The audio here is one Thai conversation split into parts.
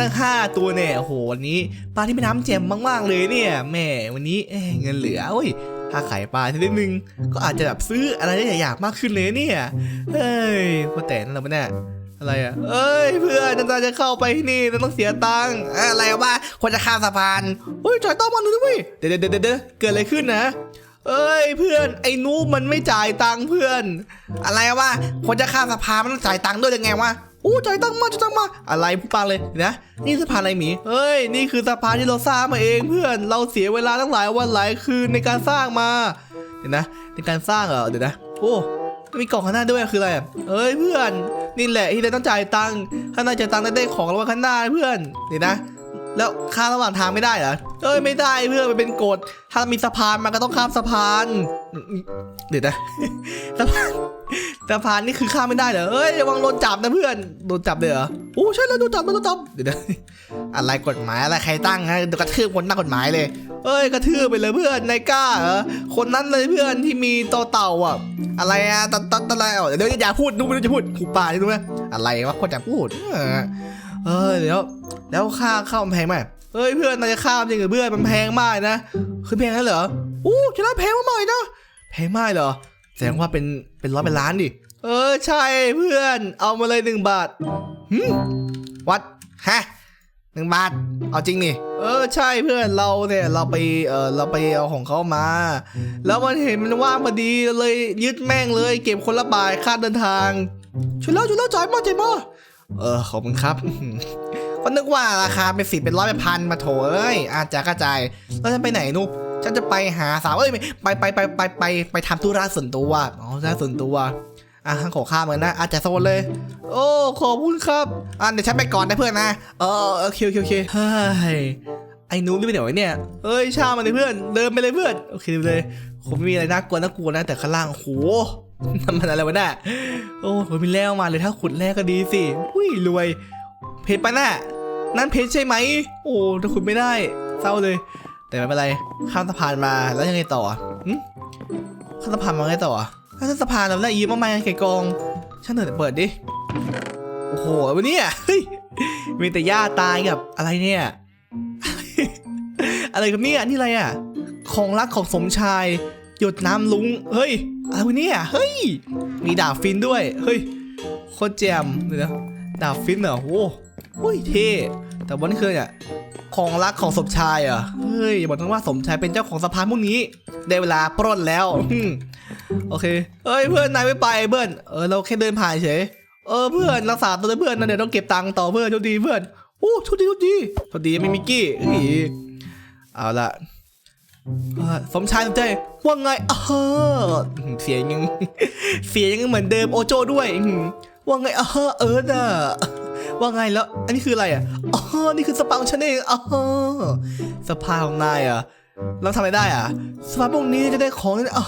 ตั้ง 5 ตัวเนี่ยโอ้โหวันนี้ปลาที่แม่น้ำแจ่มมากๆเลยเนี่ยแม่วันนี้เอ้เงินเหลือเว้ยถ้าขายปลาทีนิดนึงก็อาจจะแบบซื้ออะไรได้หลายอย่างมากขึ้นเลยเนี่ยเฮ้ยพอแต่นั่นแหละปะเนี่ยอะไรอะเอ้ยเพื่อนนาจะเข้าไปที่นี่ต้องเสียตังค์อะไรวะคนจะข้ามสะพานเฮ้ยจ่ายตังค์มาหน่อยด้วยเดี๋ยวเดี๋ยวเดี๋ยวเดี๋ยวเกิดอะไรขึ้นนะเอ้ยเพื่อนไอ้นูบมันไม่จ่ายตังค์เพื่อน อะไรวะคนจะข้ามสะพานมันต้องจ่ายตังค์ด้วยยังไงวะ อ้จ่ายตังค์มาจ่ายตังค์มาอะไรพูดปังเลยเดี๋ยนะ นี่สะพานอะไรหมีเฮ้ย นี่คือสะพานที่เราสร้างมาเองเพื่อนเราเสียเวลาตั้งหลายวันหลายคืนในการสร้างมาเดี๋ยวนะในการสร้างเหรอเดี๋ยวนะโอ้มีกล่องข้างหน้าด้วยคืออะไรเอ้ยเพื่อน นี่แหละที่เราต้องจ่ายตังค์ข้างหน้าจ่ายตังค์ได้ได้ของรางวัลข้างหน้าเพื่อนเดี๋ยวนะ แล้วข้ามระหว่างทางไม่ได้เหรอเอ้ยไม่ได้เพื่อนมันเป็นกฎ ถ้ามีสะพานมันก็ต้องข้ามสะพาน เดี๋ยวนะสะพานสะพานนี่คือข้ามไม่ได้เหรอเอ้ยระวังโดนจับนะเพื่อนโดนจับเลยเหรอโอ้ใช่แล้วโดนจับโดนจับเดี๋ยวนะอะไรกฎหมายอะไรใครตั้งฮะเดี๋ยวกระทืบคนตั้งกฎหมายเลย เอ้ยกระทืบไปเลยเพื่อนนายกล้าเหรอคนนั้นเลยเพื่อนที่มีต่อเต่าอะ อะไรอะตัดตัดอะไรอะเดี๋ยวอย่าพูดดูไม่รู้จะพูดหูป่านี่รู้ไหมอะไรวะคนจะพูดเออ เออเดี๋ยวแล้วค่าเข้ามันแพงไหมเฮ้ยเพื่อนนายจะข้ามจริงหรอเพื่อนมันแพงมากนะคือแพงนั้นเหรออู้ชนะแพงมากๆนะแพงมากเหรอแสดงว่าเป็นเป็นร้อยเป็นล้านดิเออใช่เพื่อนเอามาเลยหนึ่งบาทหืมวัดฮะหนึ่งบาท เอาจริงนี่ เออใช่เพื่อนเราเนี่ยเราไปเออเราไปเอาของเขามา แล้วมันเห็นมันว่างพอดีเลยยึดแม่งเลย เก็บคนละบาทค่าเดินทางช่วยแล้วช่วยแล้วจ่ายมาจ่ายมา เออขอบคุณครับก็นึกว่าราคาเป็นสิบเป็นร้อยเป็นพันมาโถเอ้ยอาจจะกระจายแล้วฉันไปไหนนุ๊กฉันจะไปหาสาวเอ้ยไปไปไปไปไปไปทำธุระส่วนตัวอ๋อธุระส่วนตัวอะขอข้ามกันนะอาจจะโซนเลย โอ้ขอบคุณครับอะเดี๋ยวฉันไปก่อนนะเพื่อนนะเออโอเคโอเคโอเคเฮ้ย ไอ้นุ๊กนี่ไปไหนวะเนี่ยเอ้ยช่างมันเลยเพื่อน เดินไปเลยเพื่อน โอเคเลยผมไม่มีอะไรน่ากลัวน่ากลัวนะแต่ข้างล่างโหนั่นมันอะไรวะเนี่ยโอ้ผมมีแล้วมาเลยถ้าขุดแร่ก็ดีสิอุ้ยรวย เพชรปะน่ะนั่นเพชรใช่ไหม โอ้ถ้าขุดไม่ได้ เศร้าเลย แต่ไม่เป็นไรข้ามสะพานมาแล้วยังไงต่ออะหึข้ามสะพานมาไงต่อข้ามสะพานแล้วได้ยีมากมายไก่กองช่างเถอะเปิดดิโอ้โหวันนี้เฮ้ยมีแต่หญ้าตายกับอะไรเนี่ย อะไรกับเนี่ยนี่อะไรอะ ของรักของสมชาย หยดน้ำลุง เฮ้ย อะไรวะเนี่ย เฮ้ย มีดาบฟินด้วย เฮ้ย โคตรแจมเดี๋ยวนะ ดาบฟินเหรอโอ้โหเท่ แต่ว่านี่คือเนี่ยของรักของสมชายเหรอะ เฮ้ยอย่าบอกทั้งว่าสมชายเป็นเจ้าของสะพานพวกนี้ ได้เวลาปล้นแล้วอืมโอเคเฮ้ยเพื่อนนายไม่ไปเพื่อน เออเราแค่เดินผ่านเฉย เออเพื่อนรักษาตัวด้วยเพื่อนนะเดี๋ยวต้องเก็บตังค์ต่อเพื่อนโชคดีเพื่อนโอ้โชคดีโชคดีโชคดีไม่มิกกี้ เอาละสมชายสนใจว่าไงเออเสียงยังเสียงยังเหมือนเดิมโอโจด้วยว่าไงเออเออน่ะว่าไงแล้ว อันนี้คืออะไรอะอ๋อนี่คือสปาของฉันเองอ๋อสปาของนายอะแล้วทำอะไรได้อะสปาพวกนี้จะได้ของอ๋อ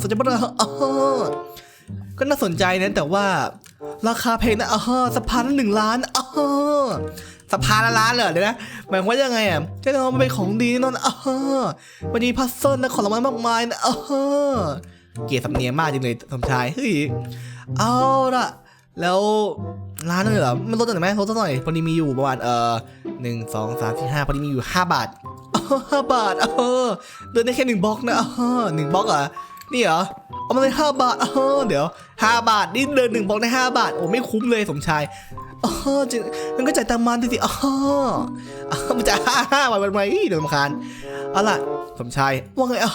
สนใจบ้างอ๋อก็น่าสนใจนะแต่ว่า ราคาเพลงนะอ๋อสะพาหนึ่งล้านอ๋อ สะพานละล้านเหรอเดี๋ยวนะหมายความว่ายังไงอะจะเอามาเป็นของดีแน่นอนอ๋อวันนี้พัซเซิลนะของรางวัลมากมายนะเออเกลียดสำเนียงมากจริงเลยสมชายเฮ้ยเอาละแล้วร้านนึงเหรอมันลดหน่อยไหมลดสักหน่อยพอดีมีอยู่ประมาณเออหนึ่งสองสามสี่ห้าพอดีมีอยู่ห้าบาทห้าบาทเออเดินได้แค่หนึ่งบล็อกนะเออหนึ่งบล็อกเหรอ นี่เหรอ เอามาเลยห้าบาทเออเดี๋ยวห้าบาทนี่เดินหนึ่งบล็อกได้ห้าบาท โอ้ไม่คุ้มเลยสมชายอ๋อจริงมันก็จ่ายตามมันสิอ๋อมันจะห้าห้าบาทมันไหมเดี๋ยวสำคาญเอาล่ะสมชายว่าไงอ่า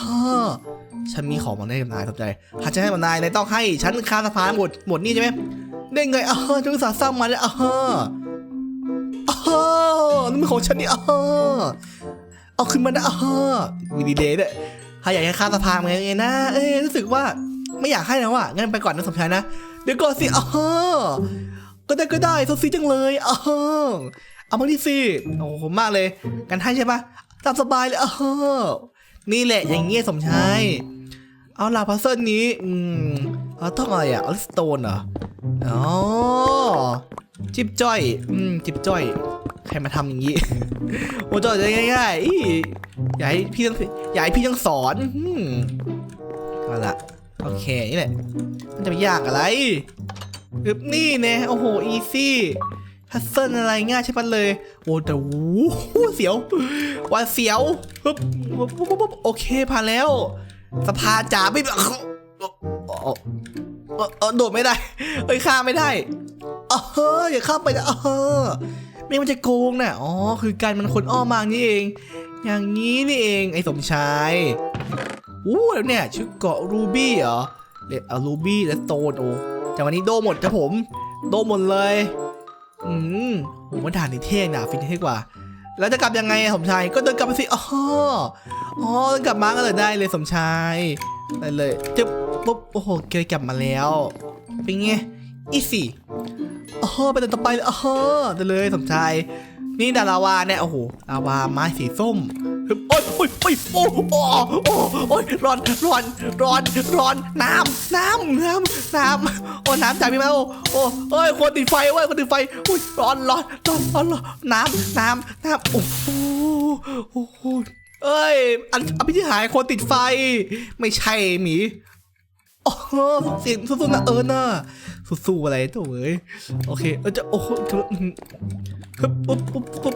ฉันมีของมาให้กับนายสมชายหากจะให้กับนายนายต้องให้ฉันค่าสะพานหมดหมดนี่ใช่ไหมได้ไงอ่าฉันอุตส่าห์สร้างมาเนี่ยอ่าอ่านั่นเป็นของฉันนี่อ่าเอาขึ้นมานะอ่ามีดีเดย์ด้วย ถ้าอยากให้ค่าสะพานไงนะ เอ้ยรู้สึกว่าไม่อยากให้แล้วอะงั้นไปก่อนนะสมชายนะ เดี๋ยวก่อนสิอ่าก็ได้ก็ได้โซซีจังเลยอ่าเอามาดิสิโอ้โหมากเลยกันให้ใช่ปะตามสบายเลยเออนี่แหละอย่างเงี้ยสมชายเอาล่ะพัซเซิลนี้ อืมเอาต้องอะไรอะออสโตนเหรอ อ๋อ จิบจ้อย อืม จิบจ้อย ใครมาทำอย่างงี้ โอ้จอยจะง่ายๆอีอย่าให้พี่ต้องอย่าให้พี่ต้องสอนอืมเอาละโอเค นี่แหละ มันจะไปยากอะไรอึบนี่เนี่ยโอ้โห อีซี่ฮัสเซิลอะไรง่ายใช่ปะเลย โอ้แต่โอ้เสียวว่าเสียวปึ๊บปึ๊บปึ๊บโอเคผ่านแล้ว สภาจ๋าไม่เออเออเออเออโดดไม่ได้ เอ้ยข้าไม่ได้ เอออย่าเข้าไปนะเออไม่มันจะโกงน่ะอ๋อคือการมันคนอ้อมมานี่เอง อย่างนี้นี่เองไอ้สมชายอู้แล้วเนี่ยชื่อเกาะรูบี้เหรอเด็ดเอารูบี้และโตนโอ้แต่วันนี้โดหมดครับผม โดหมดเลย อืมผมว่าด่านนี้เท่งด่าฟินเท่กว่าแล้วจะกลับยังไงสมชาย ก็เดินกลับไปสิอ๋ออ๋อเดินกลับมาก็เลยได้เลยสมชายได้เลยจึ๊บปุ๊บโอ้โหเกยกลับมาแล้วเป็นไงอีสี่ อ๋อไปเดินต่อไปเลยอ๋อได้เลยสมชายนี่ดาราวาเนี่ยโอ้โหลาวาไม้สีส้มฮึบโอ้ยโอ้ยโอ้ยโอ้โอ้โอ้โอ้ยร้อนร้อนร้อนร้อนน้ำน้ำน้ำน้ำโอ้น้ำจ่ายพี่มาโอ้โอ้เอ้ยคนติดไฟเว้ยคนติดไฟอุ้ยร้อนร้อนร้อนร้อนร้อนน้ำน้ำน้ำโอ้โหโอ้โหเอ้ยอันอภิธิหายคนติดไฟ ไม่ใช่หมีโอ้โหเสียงสู้ๆนะเออน่ะ สู้ๆอะไรตัวเว้ยโอเคเออจะโอ้โหฮึบปุ๊บปุ๊บปุ๊บ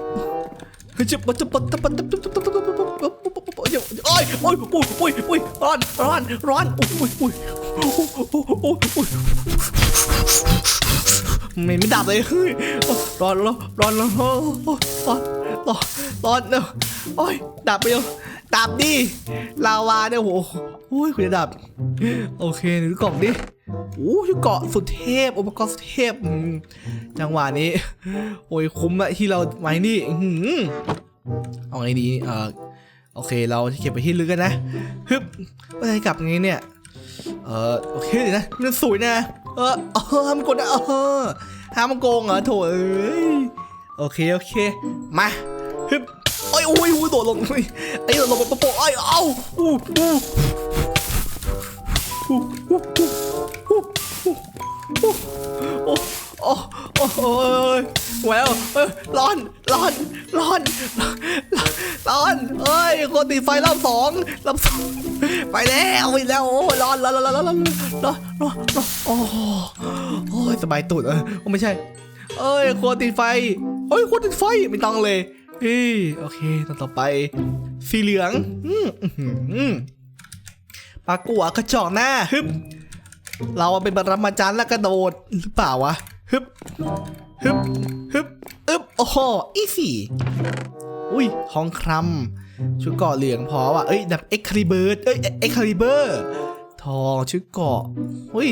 เฮ้ยจะปัดจะปัดจะปัดจะปัดจะปัดจะปัดจะปัดปุ๊บปุ๊บปุ๊บปุ๊บเดี๋ยวโอ้ยโอ้ยโอ้ยโอ้ยโอ้ยร้อนร้อนร้อนโอ้ยโอ้ยโอ้ยโอ้ยโอ้ยโอ้ยไม่ไม่ดับเลยเฮ้ยร้อนร้อนร้อนร้อนร้อนร้อนร้อนร้อนเนอะโอ้ยดับไปยังดับดิลาวาเนี่ยโอ้โหโอ้ยคุณจะดับ โอเคหรือกล่องดิ โอ้ยเกาะสุดเทพอุปกรณ์สุดเทพจังหวะนี้ โอ้ยคุ้มอะที่เราไว้นี่อื้อหือเอาไงดีเออโอเคเราจะเก็บไปที่ลึกกันนะฮึบว่าจะกลับไงเนี่ยเออโอเคเดี๋ยวนะมันสวยนะเออเออห้ามกดนะเออห้ามโกงเหรอโถเอ้ยโอเคโอเคมาฮึบโอ้ยโอ้ยโอ้ยโดดลงไอ้โดดลงไปโปะไอ้เอ้าอู้อู้อู้อู้ โอ้โอ้โอ้ยแววร้อน ร้อน ร้อน ร้อน เอ้ย คนติดไฟรอบสองรอบสองไปแล้วไปแล้ว โอ้ร้อนร้อนร้อนร้อนร้อนร้อนร้อนโอ้โอ้ยสบายตุ่นเออไม่ใช่ เอ้ย คนติดไฟเฮ้ย คนติดไฟ ไม่ต้องเลยพี่โอเคต่อต่อไป สีเหลืองอืมปลากัวกระจอกหน้าฮึบเราเป็นบรรมาจารย์และกระโดดหรือเปล่าวะ ฮึบฮึบฮึบอึบโอ้โหอีสี่อุ้ยทองคำชุดเกาะเหลืองพอว่ะเอ้ยแบบเอ็กคาลิเบอร์เอ้ยเอ็กคาลิเบอร์ทองชุดเกาะอุ้ย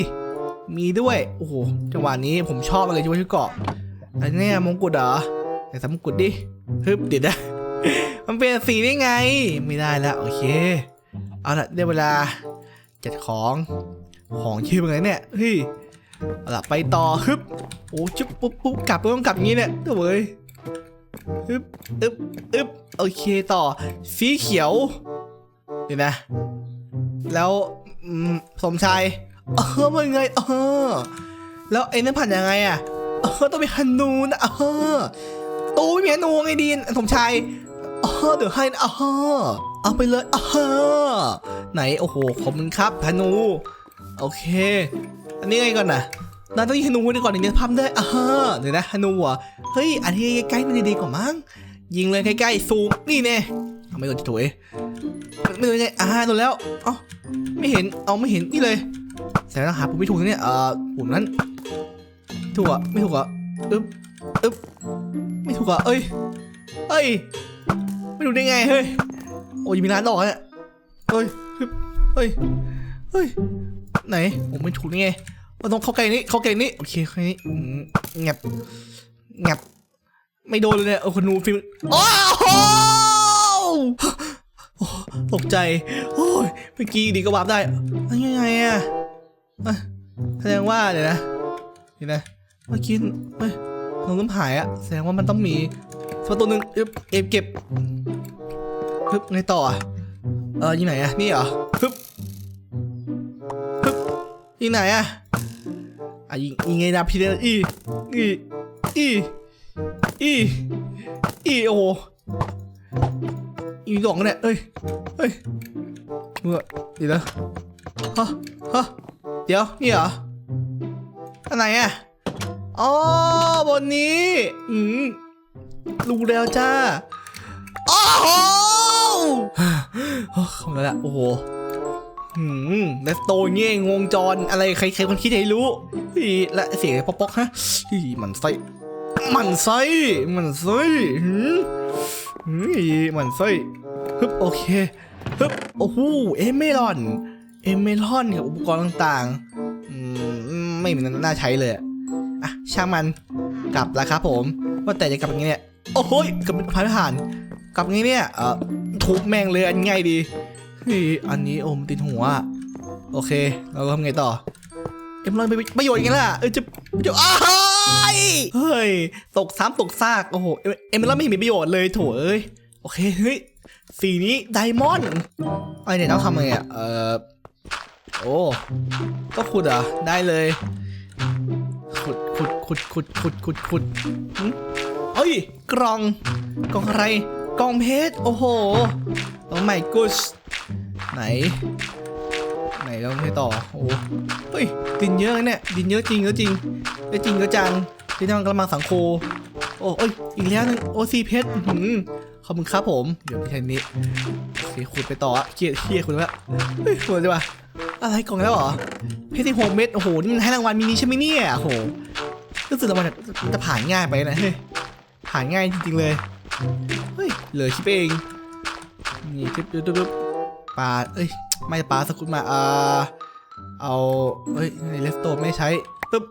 มีด้วยโอ้โหจังหวะนี้ผมชอบเลยชุดชุดเกาะอันเนี้ยมงกุฎเหรอไหนสมงกุฎดิฮึบเดี๋ยวนะมันเป็นสีได้ไง ไม่ได้แล้วโอเค เอาละได้เวลาจัดของของชื่อเป็นไงเนี่ยเฮ้ย เอาล่ะไปต่อฮึบโอ้จุ๊บปุ๊บปุ๊บกลับต้องกลับอย่างนี้เนี่ยเดี๋ยวเว้ยฮึบอึบอึบโอเคต่อ สีเขียวเดี๋ยวนะแล้วสมชายเออมันไงเออแล้วไอ้นั่นผ่านยังไงอะเออต้องมีฮันนูนะเออตูไม่มีฮันนูไงดีนสมชายเออเดี๋ยวให้นะเออเอาไปเลยเออไหนโอ้โหขอบคุณครับฮันนู โอเค อันนี้ไงก่อนนะนายต้องยิงธนูไว้ก่อนถึงจะพับได้อ่าเดี๋ยวนะธนูอะเฮ้ยอันที่ใกล้ๆมันดีกว่ามั้งยิงเลยใกล้ๆซูมนี่แน่ไม่โดนถวยไม่โดนไงอ่าโดนแล้วเอ้าไม่เห็นเอาไม่เห็นนี่เลยแสดงว่าหาปุ่มไม่ถูกเนี่ยเอ่อปุ่มนั้น ถูกอะไม่ถูกอะอึ๊บอึ๊บไม่ถูกอะเอ้ยเอ้ยไม่ถูกได้ไงเฮ้ยโอ้ยมีร้านหลอกเนี่ยเอ้ยเฮ้ยเฮ้ย ไหนผมไม่ถูกนี่ไงเราต้องเข้าใกล้นี้เข้าใกล้นี้โอเคเข้าใกล้นี้อืมแงบแงบไม่โดนเลยเนี่ยเออคนนูฟิล์มโอ้โหตกใจโอ้ยเมื่อกี้ดีก็วาร์ปได้ยังไงอะอะแสดงว่าเดี๋ยวนะเดี๋ยวนะเมื่อกี้เฮ้ยน้องล้มหายอะแสดงว่ามันต้องมีสักตัวหนึ่งเอฟเอฟเก็บฮึบไงต่ออะเออยี่ไหนอะนี่เหรอฮึบ ไหนอะอะยิงยิงไงนะพี่เดอีอีอีอีอีโอ้โหอีกล่องเนี่ยเอ้ยเอ้ยเมื่อดี๋ยวนะฮะฮะเดี๋ยวนี่เหรออันไหนอะอ๋อบนนี้อืมรู้แล้วจ้าโอ้โหเข้ามาแล้วโอ้โห อืมและโตเงี้ยงวงจรอะไรใครใครคนคิดให้รู้อีและเสียงป๊อกป๊อกฮะอีมันไส้มันไส้มันไส้หืมหืมอีมันไส้ฮึบโอเคฮึบโอ้โหเอเมลอน เอเมลอนกับอุปกรณ์ต่างๆอืมไม่น่าใช้เลยอะช่างมันกลับแล้วครับผม ว่าแต่จะกลับยังไงเนี่ยโอ้โหยกลับเป็นพายผ่านกลับยังไงเนี่ยเออทุบแม่งเลยอันง่ายดี ฮ้ยอันนี้โอมติดหัว โอเค เราก็ทำไงต่อ เอ็มลอยไปประโยชน์ไงล่ะ เออจะจะอ้ายเฮ้ย ตกซ้ำตกซาก โอ้โห เอ็มเลอยไม่เห็นมีประโยชน์เลยโถเอ้ย โอเค เฮ้ย สีนี้ไดมอนด์ไอเนี่ยต้องทำไงอะ เออโอ้ ก็ขุดอะ ได้เลย ขุดขุดขุดขุดขุดขุดขุดเอ้ย กล่อง กล่องอะไร กล่องเพชร โอ้โห โอ้ my g o o d ไหน ไหนเราให้ต่อ โอ้เฮ้ย ดินเยอะเนี่ย ดินเยอะจริงเยอะจริงเยอะจริงก็จังดินกำลังสังโค โอ้ยอีกแล้วนึงโอซีเพชรหือขอบคุณครับผม เดี๋ยวพี่แค่นี้โอเคขุดไปต่ออะเคียดเคียดขุดแล้วเฮ้ยขุดดีกว่าอะไรกล่องแล้วเหรอ เพชรที่หกเม็ด โอ้โห นี่มันให้รางวัลมินิใช่ไหมเนี่ยโอ้โหรู้สึกรางวัลจะผ่านง่ายไปนะ เฮ้ย ผ่านง่ายจริงๆเลย เฮ้ย เหลือคิดไปเอง นี่ตึ๊บตึ๊บตึ๊บตึ๊บ ปลา เอ้ย ไม่ปลาสกุลมา อ่า เอาเฮ้ยในเลสโตไม่ใช้ ปึ๊บ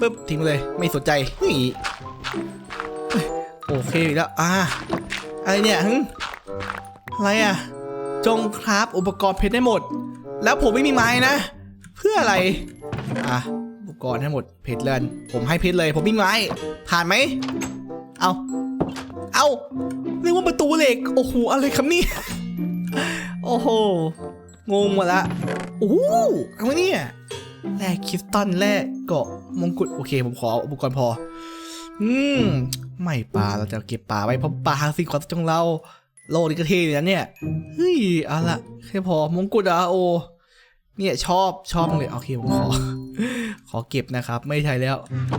ปึ๊บ ทิ้งไปเลย ไม่สนใจเฮ้ยโอเคอีกแล้ว อ่า อะไรเนี่ยหึอะไรอะ จงคราฟอุปกรณ์เพชรได้หมด แล้วผมไม่มีไม้นะ เพื่ออะไร อะ อุปกรณ์ให้หมด เพชรเลนผมให้เพชรเลย ผมมีไม้ ผ่านไหม เอา เอาเรียกว่าประตูเหล็ก โอ้โห อะไรครับนี่ อ้โห งงหมดละโอ้เอาไว้เนี่ยแร่คริสตัลแร่เกาะมงกุฎโอเค ผมขออุปกรณ์พอ อืม ไม่ปลาเราจะเก็บปลาไว้เพราะปลาสิ่งของของเรา โลกนี้ก็เท่เลยนะเนี่ยเฮ้ยเอาละแค่พอมงกุฎอะโอ เนี่ยชอบชอบเลยโอเคผมขอ ขอเก็บนะครับ ไม่ใช่แล้ว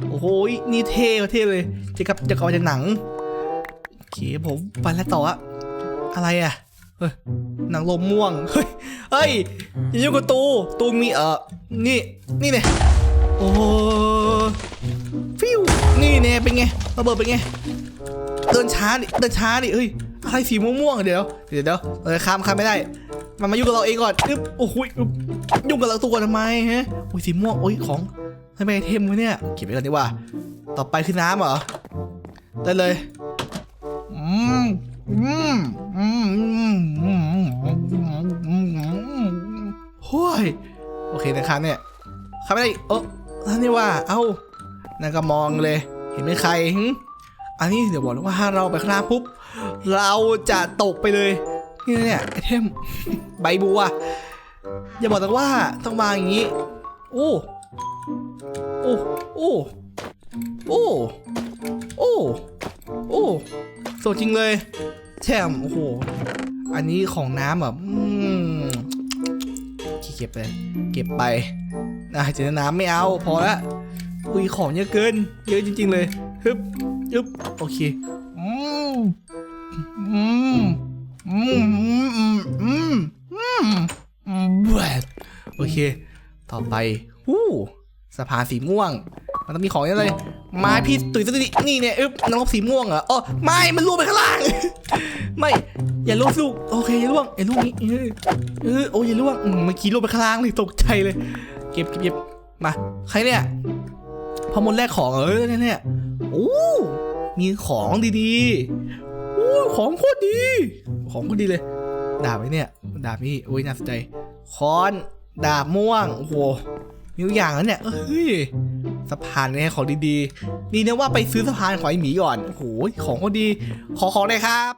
โอ้โหนี่เท่เท่เลยจะกับจะกลับจากหนังโอเคผมไปแล้วต่ออะอะไรอะ ฮ้ยหนังลมม่วง เฮ้ย เฮ้ยอย่ายุ่งกับตู ตูมีเออนี่ นี่เนี่ยโอ้ฟิวนี่เนี่ยเป็นไงระเบิดเป็นไง เดินช้าดิ เดินช้าดิ เฮ้ย อะไรสีม่วงๆ เดี๋ยว เดี๋ยวเดี๋ยวเราจะข้ามข้ามไม่ได้ มันมายุ่งกับเราเองก่อนอึ๊บโอ้โหยุ่งกับเราตัวทำไมฮะโอ้ยสีม่วง โอ้ยของทำไมไอเทมวะเนี่ย เก็บไว้ก่อนดีกว่า ต่อไปคือน้ำเหรอ ได้เลย อืม อืม เคนะครับเนี่ยเข้าไม่ได้เออท่านนี่ว่า เอ้านั่นก็มองเลย เห็นไหมใครหึอันนี้เดี๋ยวบอกว่าถ้าเราไปข้างหน้าปุ๊บเราจะตกไปเลยนี่เนี่ยไอเทมใบบัวอย่าบอกแต่ว่าต้องวางอย่างนี้โอ้โอ้โอ้โอ้โอ้โอ้สดจริงเลยแถมโอ้โหอันนี้ของน้ำแบบ เก็บไป เก็บไปนะเจอน้ำไม่เอาพอละอุ้ยของเยอะเกิน เยอะจริง ๆ เลยฮึบยึบโอเคอืมอืมอืมอืมอืมอืมอืมโอเค ต่อไปวู้สะพานสีม่วง มันต้องมีของเยอะเลยไม้พี่ตุ๋ยสตินี่เนี่ยอึ๊บน้องสีม่วงเหรออ๋อไม่มันล่วงไปข้างล่าง ไม่ อย่าล่วงลูกโอเคอย่าล่วงไอ้ลูกนี้เออโอ้ยอย่าล่วงมเมื่อกี้ล่วงไปข้างล่างเลยตกใจเลย เก็บเก็บเก็บมาใครเนี่ยพอมดแรกของเออเนี่ยเนี่ยโอ้มีของดีๆโอ้ของโคตรดี ของโคตรดีเลย ดาบไว้เนี่ย ดาบนี่โอ้ยน่าสนใจค้อนดาบม่วงโอ้โหมีอย่างแล้วเนี่ยเฮ้ยสะพานเนี่ยของดีๆ นี่นะว่าไปซื้อสะพานของไอหมีก่อนโอ้โหของก็ดี ขอของเลยครับ